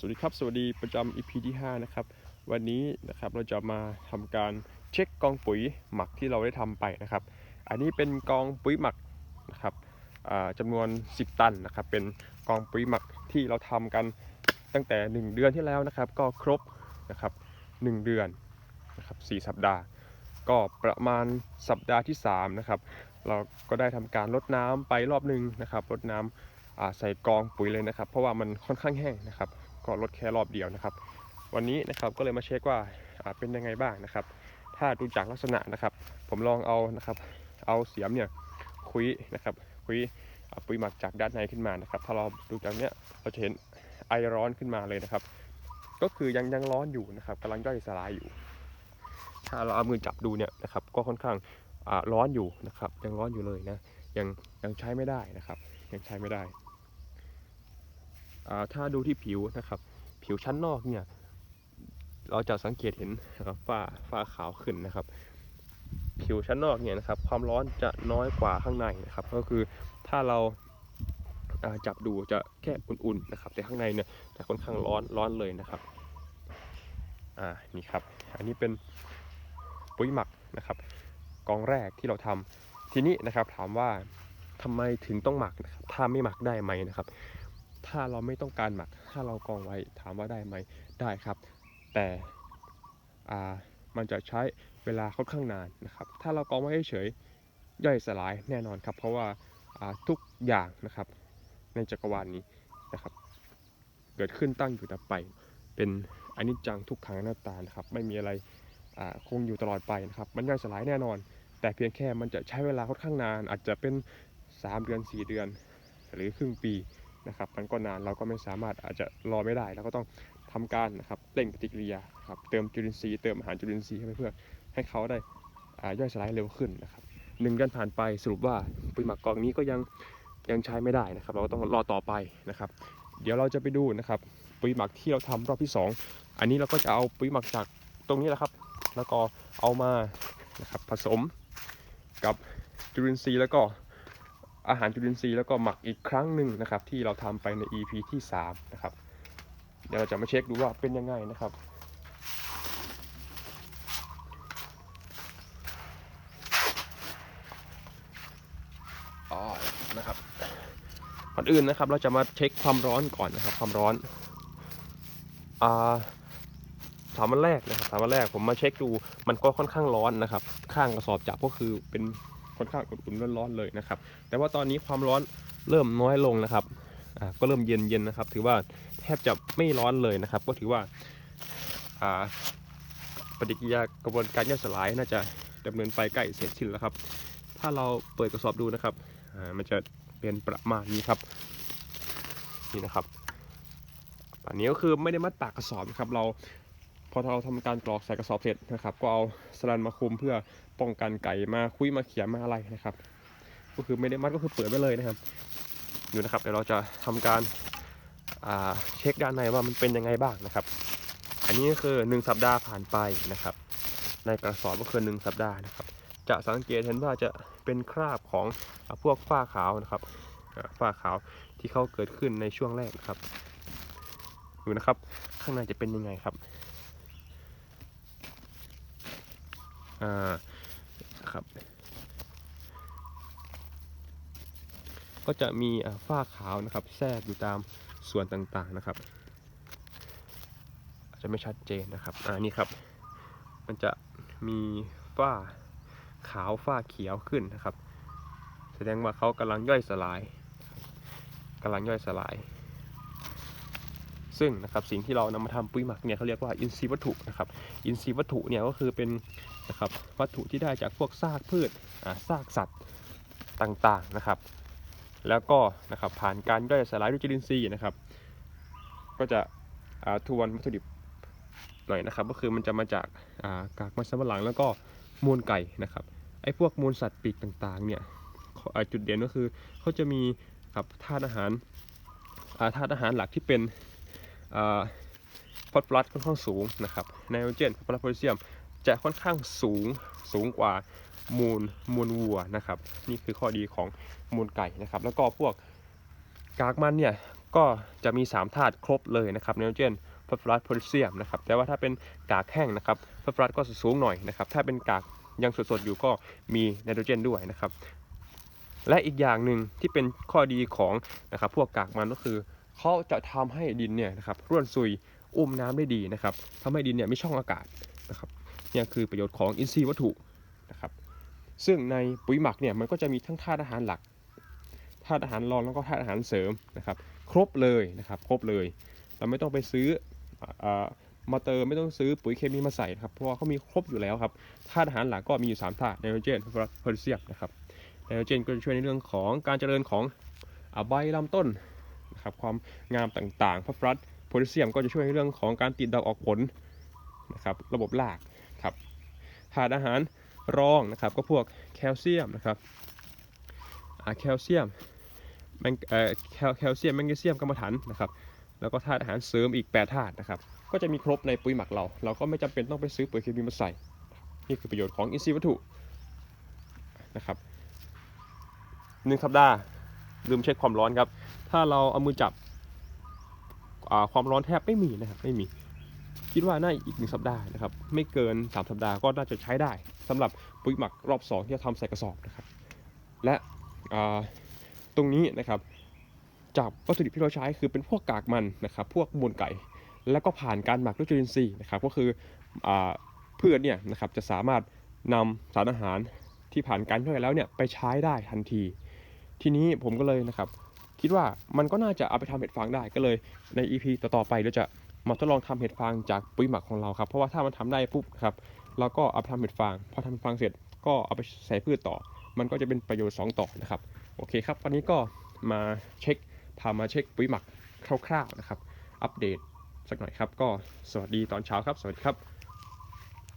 สวัสดีครับ สวัสดีประจำ EP ที่ 5 นะครับ วันนี้นะครับเราจะมาทำการเช็คกองปุ๋ยหมักที่เราได้ทำไปนะครับ อันนี้เป็นกองปุ๋ยหมักนะครับจำานวน 10 ตันนะครับ เป็นกองปุ๋ยหมักที่เราทำกันตั้งแต่ 1 เดือนที่แล้วนะครับ ก็ครบนะครับ1เดือนนะครับ4สัปดาห์ ก็ประมาณสัปดาห์ที่3นะครับเราก็ได้ทำการลดน้ำไปรอบหนึ่งนะครับลดน้ำอ่าใส่กองปุ๋ยเลยนะครับ เพราะว่ามันค่อนข้างแห้งนะครับ ก็ลดแค่รอบเดียวนะครับ วันนี้นะครับก็เลยมาเช็คว่าเป็นยังไงบ้างนะครับ ถ้าดูจากลักษณะนะครับ ผมลองเอานะครับ เอาเสียมเนี่ยคุยนะครับคุยปุ๋ยหมักจากด้านในขึ้นมานะครับ ถ้าเราดูจากเนี้ยเราจะเห็นไอร้อนขึ้นมาเลยนะครับ ก็คือยังยังร้อนอยู่นะครับกำลังย่อยสลายอยู่ ถ้าเราเอามือจับดูเนี่ยนะครับ ก็ค่อนข้างร้อนอยู่นะครับ ยังร้อนอยู่เลยนะยังยังใช้ไม่ได้นะครับ ยังใช้ไม่ได้ ถ้าดูที่ผิวนะครับ ผิวชั้นนอกเนี่ย เราจะสังเกตเห็นนะครับฝ้าฝ้าขาวขึ้นนะครับ ผิวชั้นนอกเนี่ยนะครับ ความร้อนจะน้อยกว่าข้างในนะครับ ก็คือถ้าเราจับดูจะแค่อุ่นๆนะครับ แต่ข้างในเนี่ยจะค่อนข้างร้อนร้อนเลยนะครับอ่านี่ครับ อันนี้เป็นปุ๋ยหมักนะครับกองแรกที่เราทำทีนี้นะครับถามว่าทำไมถึงต้องหมักนะครับถ้าไม่หมักได้ไหมนะครับ ถ้าเราไม่ต้องการหมัก ถ้าเรากองไว้ถามว่าได้ไหมได้ครับ แต่มันจะใช้เวลาค่อนข้างนานนะครับ ถ้าเรากองไว้เฉยย่อยสลายแน่นอนครับ เพราะว่าาทุกอย่างนะครับ ในจักรวาลนี้นะครับ เกิดขึ้นตั้งอยู่ดับไป เป็นอนิจจังทุกขังอนัตตานะครับ ไม่มีอะไรคงอยู่ตลอดไปนะครับ มันย่อยสลายแน่นอน แต่เพียงแค่มันจะใช้เวลาค่อนข้างนาน อาจจะเป็น 3 เดือน 4 เดือน หรือครึ่งปี นะครับมันก็นานเราก็ไม่สามารถอาจจะรอไม่ได้เราก็ต้องทำการนะครับเร่งปฏิกิริยาครับเติมจุลินทรีย์เติมอาหารจุลินทรีย์เข้เพื่อให้เขาได้ย่อยสลายเร็วขึ้นนะครับหนึ่งเดือนผ่านไปสรุปว่าปุ๋ยหมักกองนี้ก็ยังยังใช้ไม่ได้นะครับ เราก็ต้องรอต่อไปนะครับ เดี๋ยวเราจะไปดูนะครับปุ๋ยหมักที่เราทำรอบที่ 2 อันนี้เราก็จะเอาปุ๋ยหมักจากตรงนี้แหละครับ แล้วก็เอามานะครับผสมกับจุลินทรีย์แล้วก็ อาหารจุลินทรีย์แล้วก็หมักอีกครั้งหนึ่งนะครับ ที่เราทำไปใน EP ที่3นะครับเดี๋ยวเราจะมาเช็คดูว่าเป็นยังไงนะครับอ๋อนะครับก่อนอื่นนะครับเราจะมาเช็คความร้อนก่อนนะครับ ความร้อนอ่าสามวันแรกนะครับสามวันแรกผมมาเช็คดูมันก็ค่อนข้างร้อนนะครับ ข้างกระสอบจับก็คือเป็น ค่อนข้างอุ่นๆร้อนๆเลยนะครับ แต่ว่าตอนนี้ความร้อนเริ่มน้อยลงนะครับก็เริ่มเย็นๆนะครับ ถือว่าแทบจะไม่ร้อนเลยนะครับ ก็ถือว่าปฏิกิริยากระบวนการย่อยสลายน่าจะดำเนินไปใกล้เสร็จสิ้นแล้วครับ ถ้าเราเปิดกระสอบดูนะครับมันจะเป็นประมาณนี้ครับ นี่นะครับอันนี้ก็คือไม่ได้มัดปากกระสอบนะครับเรา อเราทำการกรอกใส่กระสอบเสร็จนะครับ ก็เอาสลันมาคุมเพื่อป้องกันไก่มาคุยมาเขียมาอะไรนะครับ ก็คือไม่ได้มัดก็คือเปิดไว้เลยนะครับดูนะครับเดี๋ยวเราจะทำการเช็คด้านในว่ามันเป็นยังไงบ้างนะครับ อันนี้ก็คือ 1 สัปดาห์ผ่านไปนะครับ ในกระสอบก็คือ 1 สัปดาห์นะครับ จะสังเกตเห็นว่าจะเป็นคราบของอพวกฝ้าขาวนะครับฝ้าขาวที่เขาเกิดขึ้นในช่วงแรกนะครับ ดูนะครับ ข้างในจะเป็นยังไงครับ อ่าครับ ก็จะมีฝ้าขาวนะครับ แทรกอยู่ตามส่วนต่างๆนะครับ อาจจะไม่ชัดเจนนะครับอ่านี่ครับ มันจะมีฝ้าขาวฝ้าเขียวขึ้นนะครับ แสดงว่าเขากำลังย่อยสลายกำลังย่อยสลาย ซึ่งนะครับสิ่งที่เรานำมาทำปุ๋ยหมักเนี่ยเขาเรียกว่าอินทรีย์วัตถุนะครับ อินทรีย์วัตถุเนี่ยก็คือเป็นนะครับวัตถุที่ได้จากพวกซากพืชซากสัตว์ต่างๆนะครับ แล้วก็นะครับผ่านการย่อยสลายด้วยจุลินทรีย์นะครับ ก็จะทวนวัตถุดิบหน่อยนะครับ ก็คือมันจะมาจากกากมันสำปะหลังแล้วก็มูลไก่นะครับไอ้พวกมูลสัตว์ปีกต่างๆเนี่ยจุดเด่นก็คือเขาจะมีครับธาตุอาหารธาตุอาหารหลักที่เป็น ฟอสฟอรัสค่อนข้างสูงนะครับไนโตรเจนฟอสฟอรัสโพแทสเซียมจะค่อนข้างสูงสูงกว่ามูลมูลวัวนะครับนี่คือข้อดีของมูลไก่นะครับ แล้วก็พวกกากมันเนี่ยก็จะมี 3 ธาตุครบเลยนะครับไนโตรเจนฟอสฟอรัสโพแทสเซียมนะครับแต่ว่าถ้าเป็นกากแห้งนะครับฟอสฟอรัสก็สูงหน่อยนะครับถ้าเป็นกากยังสดๆอยู่ก็มีไนโตรเจนด้วยนะครับและอีกอย่างหนึ่งที่เป็นข้อดีของนะครับพวกกากมันก็คือ เขาจะทำให้ดินเนี่ยนะครับร่วนซุยอุ้มน้ำได้ดีนะครับทำให้ดินเนี่ยไม่ช่องอากาศนะครับนี่คือประโยชน์ของอินทรีย์วัตถุนะครับ ซึ่งในปุ๋ยหมักเนี่ยมันก็จะมีทั้งธาตุอาหารหลักธาตุอาหารรองแล้วก็ธาตุอาหารเสริมนะครับ ครบเลยนะครับ ครบเลย เราไม่ต้องไปซื้ออมาเติมไม่ต้องซื้อปุ๋ยเคมีมาใส่นะครับเพราะว่าเขามีครบอยู่แล้วครับธาตุอาหารหลักก็มีอยู่3ธาตุไนโตรเจนฟอสฟอรัสโพแทสเซียมนะครับไนโตรเจนก็จะช่วยในเรื่องของการเจริญของอใบลำต้น นะครับความงามต่างๆฟอสฟอรัสโพแทสเซียมก็จะช่วยในเรื่องของการติดดอกออกผลนะครับระบบรากครับธาตุอาหารรองนะครับก็พวกแคลเซียมนะครับแคลเซียมแมงแคลแคลเซียมแมกนีเซียมกรรมฐานนะครับแล้วก็ธาตุอาหารเสริมอีก8ธาตุนะครับก็จะมีครบในปุ๋ยหมักเรา เราก็ไม่จำเป็นต้องไปซื้อปุ๋ยเคมีมาใส่ นี่คือประโยชน์ของอินทรีย์วัตถุนะครับหนึ่งสัปดาห์ ลืมเช็คความร้อนครับ ถ้าเราเอามือจับความร้อนแทบไม่มีนะครับ ไม่มี คิดว่าน่าอีกหนึ่งสัปดาห์นะครับ ไม่เกิน 3 สัปดาห์ก็น่าจะใช้ได้สำหรับปุ๋ยหมักรอบ2ที่จะทำใส่กระสอบนะครับ และตรงนี้นะครับจากวัตถุดิบที่เราใช้คือเป็นพวกกากมันนะครับ พวกมูลไก่ แล้วก็ผ่านการหมักด้วยจุลินทรีย์นะครับ ก็คืออพืชเนี่ยนะครับจะสามารถนำสารอาหารที่ผ่านการย่อยแล้วเนี่ยไปใช้ได้ทันที ทีนี้ผมก็เลยนะครับ คิดว่ามันก็น่าจะเอาไปทำเห็ดฟางได้ก็เลยใน EP ต่อๆไปเราจะมาทดลองทำเห็ดฟางจากปุ๋ยหมักของเราครับเพราะว่าถ้ามันทำได้ปุ๊บครับเราก็เอาไปทำเห็ดฟาง พอทำเห็ดฟางเสร็จก็เอาไปใส่พืชต่อ มันก็จะเป็นประโยชน์สองต่อนะครับโอเคครับวันนี้ก็มาเช็คพามาเช็คปุ๋ยหมักคร่าวๆนะครับ อัปเดตสักหน่อยครับ ก็สวัสดีตอนเช้าครับ สวัสดีครับ